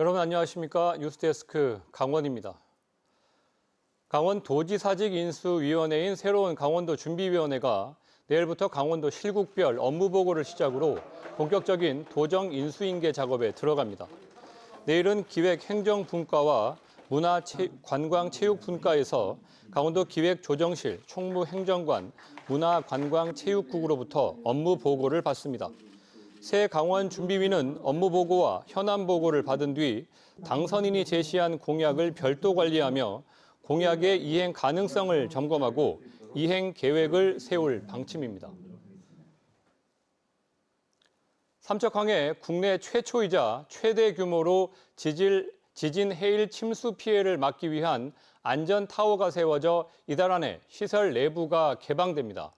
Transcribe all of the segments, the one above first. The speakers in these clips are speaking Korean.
여러분 안녕하십니까 뉴스데스크 강원입니다. 강원 도지사직 인수위원회인 새로운 강원도 준비위원회가 내일부터 강원도 실국별 업무 보고를 시작으로 본격적인 도정 인수인계 작업에 들어갑니다. 내일은 기획행정분과와 문화관광 체육 분과에서 강원도 기획조정실 총무행정관 문화관광체육국으로부터 업무 보고를 받습니다. 새 강원 준비위는 업무 보고와 현안 보고를 받은 뒤 당선인이 제시한 공약을 별도 관리하며 공약의 이행 가능성을 점검하고 이행 계획을 세울 방침입니다. 삼척항의 국내 최초이자 최대 규모로 지질, 지진 해일 침수 피해를 막기 위한 안전 타워가 세워져 이달 안에 시설 내부가 개방됩니다.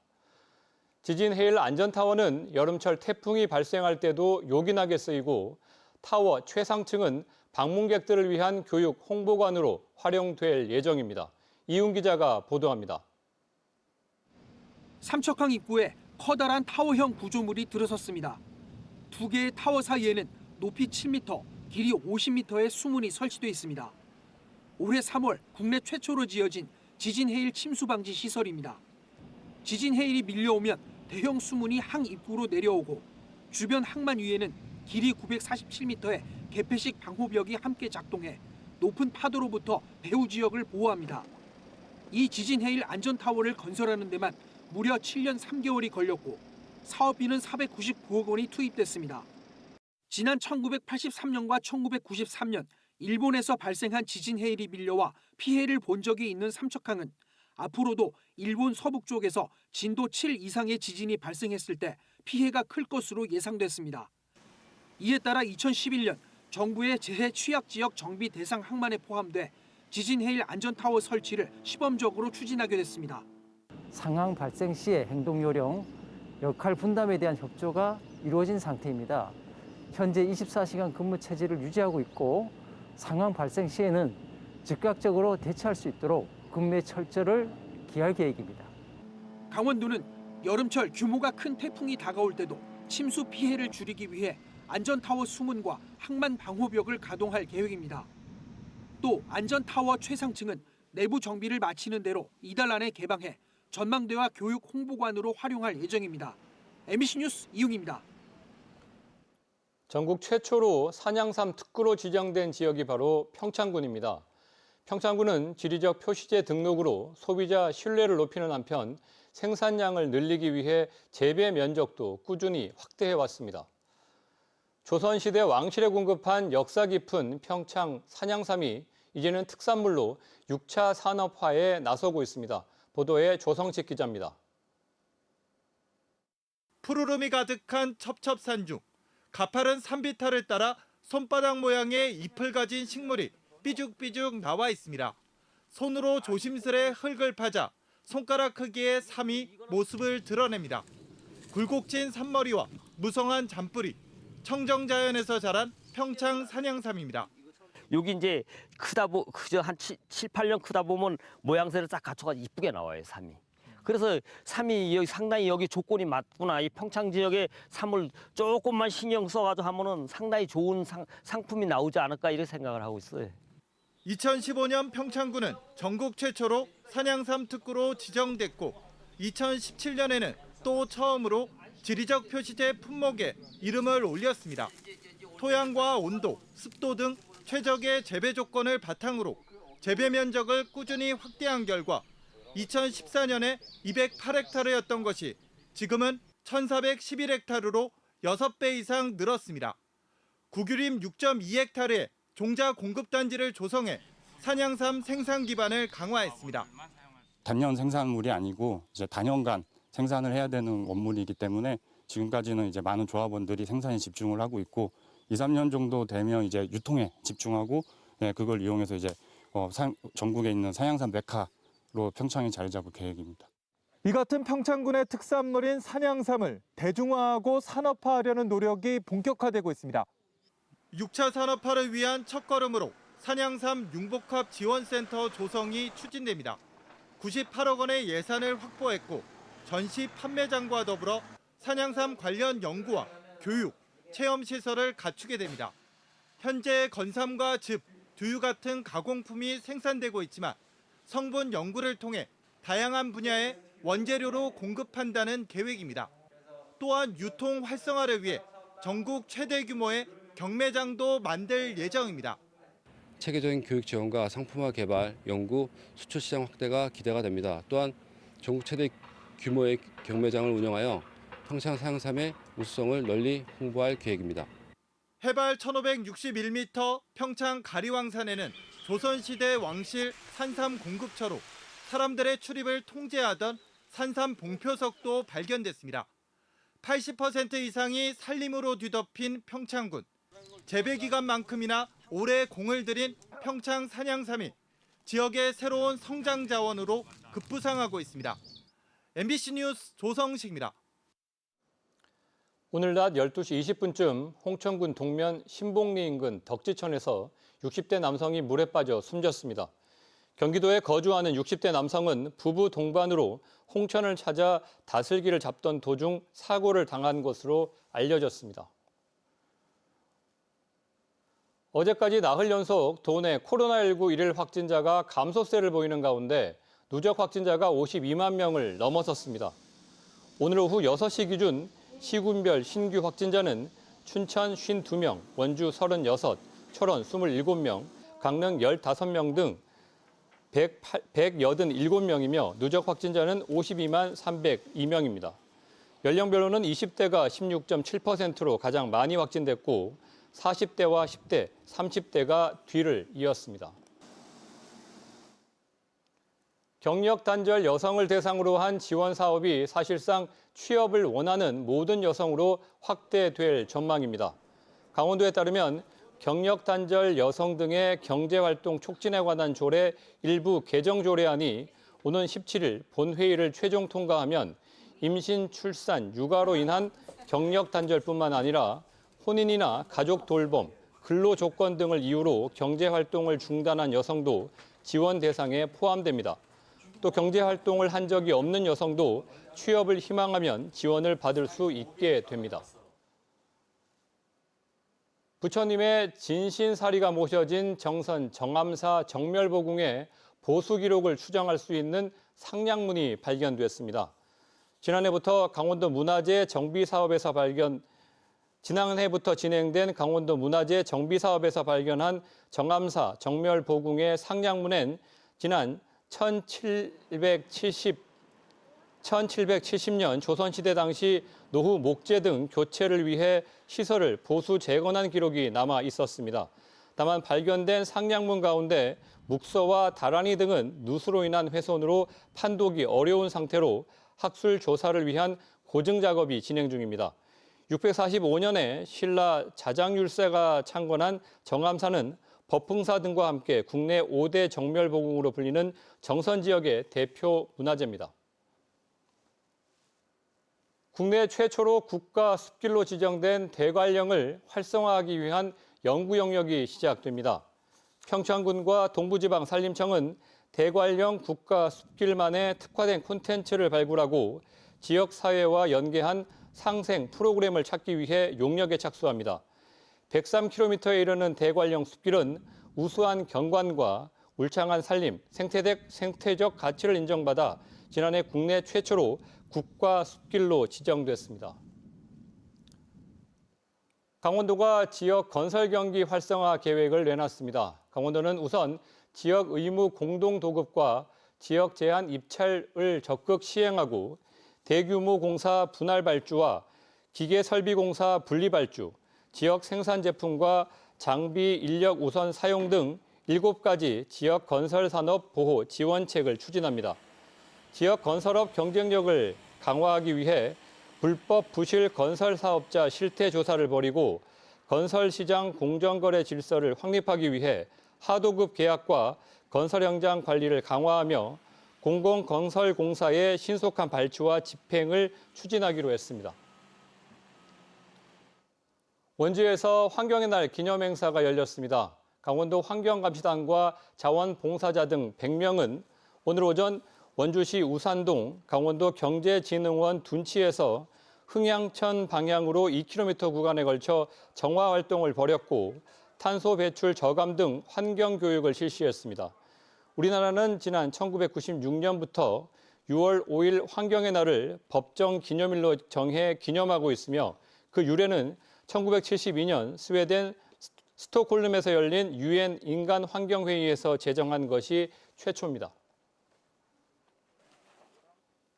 지진 해일 안전타워는 여름철 태풍이 발생할 때도 요긴하게 쓰이고 타워 최상층은 방문객들을 위한 교육 홍보관으로 활용될 예정입니다. 이훈 기자가 보도합니다. 삼척항 입구에 커다란 타워형 구조물이 들어섰습니다. 두 개의 타워 사이에는 높이 7m, 길이 50m의 수문이 설치돼 있습니다. 올해 3월 국내 최초로 지어진 지진 해일 침수 방지 시설입니다. 지진 해일이 밀려오면 대형 수문이 항 입구로 내려오고 주변 항만 위에는 길이 947m의 개폐식 방호벽이 함께 작동해 높은 파도로부터 배후 지역을 보호합니다. 이 지진 해일 안전 타워를 건설하는 데만 무려 7년 3개월이 걸렸고 사업비는 499억 원이 투입됐습니다. 지난 1983년과 1993년 일본에서 발생한 지진 해일이 밀려와 피해를 본 적이 있는 삼척항은 앞으로도 일본 서북 쪽에서 진도 7 이상의 지진이 발생했을 때 피해가 클 것으로 예상됐습니다. 이에 따라 2011년 정부의 재해 취약 지역 정비 대상 항만에 포함돼 지진 해일 안전 타워 설치를 시범적으로 추진하게 됐습니다. 상황 발생 시의 행동 요령, 역할 분담에 대한 협조가 이루어진 상태입니다. 현재 24시간 근무 체제를 유지하고 있고 상황 발생 시에는 즉각적으로 대처할 수 있도록 근무의 철저를 기할 계획입니다. 강원도는 여름철 규모가 큰 태풍이 다가올 때도 침수 피해를 줄이기 위해 안전타워 수문과 항만 방호벽을 가동할 계획입니다. 또 안전타워 최상층은 내부 정비를 마치는 대로 이달 안에 개방해 전망대와 교육 홍보관으로 활용할 예정입니다. MBC 뉴스 이웅입니다. 전국 최초로 산양삼 특구로 지정된 지역이 바로 평창군입니다. 평창군은 지리적 표시제 등록으로 소비자 신뢰를 높이는 한편 생산량을 늘리기 위해 재배 면적도 꾸준히 확대해 왔습니다. 조선시대 왕실에 공급한 역사 깊은 평창 산양삼이 이제는 특산물로 6차 산업화에 나서고 있습니다. 보도에 조성식 기자입니다. 푸르름이 가득한 첩첩산 중 가파른 산비탈을 따라 손바닥 모양의 잎을 가진 식물이 삐죽삐죽 나와 있습니다. 손으로 조심스레 흙을 파자 손가락 크기의 삼이 모습을 드러냅니다. 굴곡진 산머리와 무성한 잔뿌리, 청정자연에서 자란 평창 산양삼입니다. 여기 이제 크다 보 그저 한 7, 7, 8년 크다 보면 모양새를 딱 갖춰가지고 이쁘게 나와요, 삼이. 그래서 삼이 여기 상당히 여기 조건이 맞구나. 이 평창 지역에 삼을 조금만 신경 써가지고 하면은 상당히 좋은 상, 상품이 나오지 않을까 이렇게 생각을 하고 있어요. 2015년 평창군은 전국 최초로 산양삼 특구로 지정됐고 2017년에는 또 처음으로 지리적 표시제 품목에 이름을 올렸습니다. 토양과 온도, 습도 등 최적의 재배 조건을 바탕으로 재배 면적을 꾸준히 확대한 결과 2014년에 208헥타르였던 것이 지금은 1411헥타르로 6배 이상 늘었습니다. 구규림 6.2헥타르에 종자 공급 단지를 조성해 산양삼 생산 기반을 강화했습니다. 단년 생산물이 아니고 이제 단연간 생산을 해야 되는 원물이기 때문에 지금까지는 이제 많은 조합원들이 생산에 집중을 하고 있고 2, 3년 정도 되면 이제 유통에 집중하고 예, 그걸 이용해서 이제 어, 산- 전국에 있는 산양산 메카로 평창에 자리 잡을 계획입니다. 이 같은 평창군의 특산물인 산양삼을 대중화하고 산업화하려는 노력이 본격화되고 있습니다. 6차 산업화를 위한 첫걸음으로 산양삼 융복합 지원센터 조성이 추진됩니다. 98억 원의 예산을 확보했고 전시 판매장과 더불어 산양삼 관련 연구와 교육, 체험 시설을 갖추게 됩니다. 현재 건삼과 즙, 두유 같은 가공품이 생산되고 있지만 성분 연구를 통해 다양한 분야의 원재료로 공급한다는 계획입니다. 또한 유통 활성화를 위해 전국 최대 규모의 경매장도 만들 예정입니다. 체계적인 교육 지원과 상품화 개발, 연구, 수출 시장 확대가 기대가 됩니다. 또한 전국 최대 규모의 경매장을 운영하여 평창 사양삼의 우수성을 널리 홍보할 계획입니다. 해발 1561m 평창 가리왕산에는 조선시대 왕실 산삼 공급처로 사람들의 출입을 통제하던 산삼 봉표석도 발견됐습니다. 80% 이상이 산림으로 뒤덮인 평창군. 재배 기간만큼이나 오래 공을 들인 평창 산양삼이 지역의 새로운 성장 자원으로 급부상하고 있습니다. MBC 뉴스 조성식입니다. 오늘 낮 12시 20분쯤 홍천군 동면 신봉리 인근 덕지천에서 60대 남성이 물에 빠져 숨졌습니다. 경기도에 거주하는 60대 남성은 부부 동반으로 홍천을 찾아 다슬기를 잡던 도중 사고를 당한 것으로 알려졌습니다. 어제까지 나흘 연속 도내 코로나19 일일 확진자가 감소세를 보이는 가운데 누적 확진자가 52만 명을 넘어섰습니다. 오늘 오후 6시 기준 시군별 신규 확진자는 춘천 52명, 원주 36, 철원 27명, 강릉 15명 등 187명이며 누적 확진자는 52만 302명입니다. 연령별로는 20대가 16.7%로 가장 많이 확진됐고 40대와 10대, 30대가 뒤를 이었습니다. 경력 단절 여성을 대상으로 한 지원 사업이 사실상 취업을 원하는 모든 여성으로 확대될 전망입니다. 강원도에 따르면 경력 단절 여성 등의 경제 활동 촉진에 관한 조례 일부 개정 조례안이 오는 17일 본회의를 최종 통과하면 임신, 출산, 육아로 인한 경력 단절뿐만 아니라 혼인이나 가족 돌봄, 근로 조건 등을 이유로 경제 활동을 중단한 여성도 지원 대상에 포함됩니다. 또 경제 활동을 한 적이 없는 여성도 취업을 희망하면 지원을 받을 수 있게 됩니다. 부처님의 진신사리가 모셔진 정선 정암사 정멸보궁의 보수 기록을 추정할 수 있는 상량문이 발견됐습니다. 지난해부터 강원도 문화재 정비 사업에서 발견 지난해부터 진행된 강원도 문화재 정비 사업에서 발견한 정암사 정멸보궁의 상량문엔 지난 1770 1770년 조선시대 당시 노후 목재 등 교체를 위해 시설을 보수 재건한 기록이 남아 있었습니다. 다만 발견된 상량문 가운데 묵서와 다라니 등은 누수로 인한 훼손으로 판독이 어려운 상태로 학술 조사를 위한 고증 작업이 진행 중입니다. 645년에 신라 자장율세가 창건한 정암사는 법흥사 등과 함께 국내 5대 정멸보궁으로 불리는 정선 지역의 대표 문화재입니다. 국내 최초로 국가 숲길로 지정된 대관령을 활성화하기 위한 연구 영역이 시작됩니다. 평창군과 동부지방 산림청은 대관령 국가 숲길만의 특화된 콘텐츠를 발굴하고 지역 사회와 연계한 상생 프로그램을 찾기 위해 용역에 착수합니다. 103km에 이르는 대관령 숲길은 우수한 경관과 울창한 산림, 생태적, 생태적 가치를 인정받아 지난해 국내 최초로 국가 숲길로 지정됐습니다. 강원도가 지역 건설 경기 활성화 계획을 내놨습니다. 강원도는 우선 지역 의무 공동 도급과 지역 제한 입찰을 적극 시행하고 대규모 공사 분할 발주와 기계 설비 공사 분리 발주, 지역 생산 제품과 장비 인력 우선 사용 등 7가지 지역 건설 산업 보호 지원책을 추진합니다. 지역 건설업 경쟁력을 강화하기 위해 불법 부실 건설 사업자 실태 조사를 벌이고 건설 시장 공정거래 질서를 확립하기 위해 하도급 계약과 건설 현장 관리를 강화하며 공공건설공사의 신속한 발주와 집행을 추진하기로 했습니다. 원주에서 환경의 날 기념행사가 열렸습니다. 강원도 환경감시단과 자원봉사자 등 100명은 오늘 오전 원주시 우산동 강원도 경제진흥원 둔치에서 흥양천 방향으로 2km 구간에 걸쳐 정화 활동을 벌였고 탄소 배출 저감 등 환경 교육을 실시했습니다. 우리나라는 지난 1996년부터 6월 5일 환경의 날을 법정 기념일로 정해 기념하고 있으며 그 유래는 1972년 스웨덴 스톡홀름에서 열린 유엔 인간 환경 회의에서 제정한 것이 최초입니다.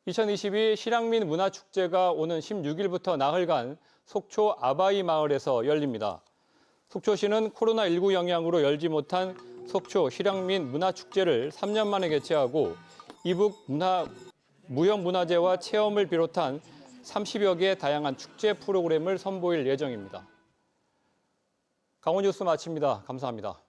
2022 실향민 문화축제가 오는 16일부터 나흘간 속초 아바이 마을에서 열립니다. 속초시는 코로나19 영향으로 열지 못한 속초 실향민 문화축제를 3년 만에 개최하고 이북 문화, 무형 문화재와 체험을 비롯한 30여 개의 다양한 축제 프로그램을 선보일 예정입니다. 강원 뉴스 마칩니다. 감사합니다.